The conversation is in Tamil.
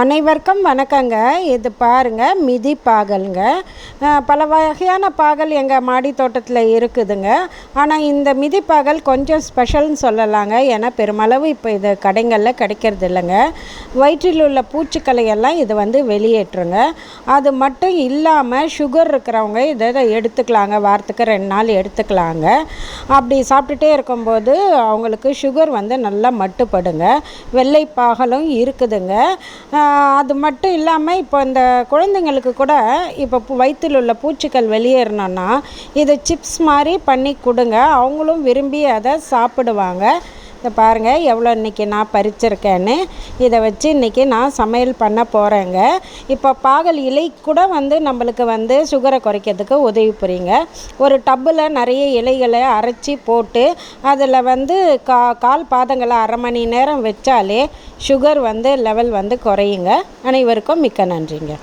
அனைவருக்கும் வணக்கங்க. இது பாருங்க மிதி பாகல்ங்க. பல வகையான பாகல் எங்கள் மாடி தோட்டத்தில் இருக்குதுங்க. ஆனால் இந்த மிதி பாகல் கொஞ்சம் ஸ்பெஷல்னு சொல்லலாங்க. ஏன்னா பெருமளவு இப்போ இது கடைங்களில் கிடைக்கிறது இல்லைங்க வயிற்றில் உள்ள பூச்சிக்களை எல்லாம் இது வந்து வெளியேற்றுங்க. அது மட்டும் இல்லாமல் சுகர் இருக்கிறவங்க இதை இதை எடுத்துக்கலாங்க. வாரத்துக்கு ரெண்டு நாள் எடுத்துக்கலாங்க. அப்படி சாப்பிட்டுட்டே இருக்கும்போது அவங்களுக்கு சுகர் வந்து நல்லா மட்டுப்படுங்க. வெள்ளை பாகலும் இருக்குதுங்க. அது மட்டும் இல்லாமல் இப்போ இந்த குழந்தைங்களுக்கு கூட இப்போ வயிற்றில் உள்ள பூச்சிகள் வெளியேறணும்னா இதை சிப்ஸ் மாதிரி பண்ணி கொடுங்க. அவங்களும் விரும்பி அதை சாப்பிடுவாங்க. இதை பாருங்கள் எவ்வளோ இன்றைக்கி நான் பறிச்சிருக்கேன்னு. இதை வச்சு இன்றைக்கி நான் சமையல் பண்ண போகிறேங்க இப்போ பாகல் இலை கூட வந்து நம்மளுக்கு வந்து சுகரை குறைக்கிறதுக்கு உதவி புரியுங்க. ஒரு டப்பில் நிறைய இலைகளை அரைச்சி போட்டு அதில் வந்து கா கால் பாதங்களை அரை மணி நேரம் வச்சாலே சுகர் வந்து லெவல் வந்து குறையுங்க. அனைவருக்கும் மிக்க நன்றிங்க.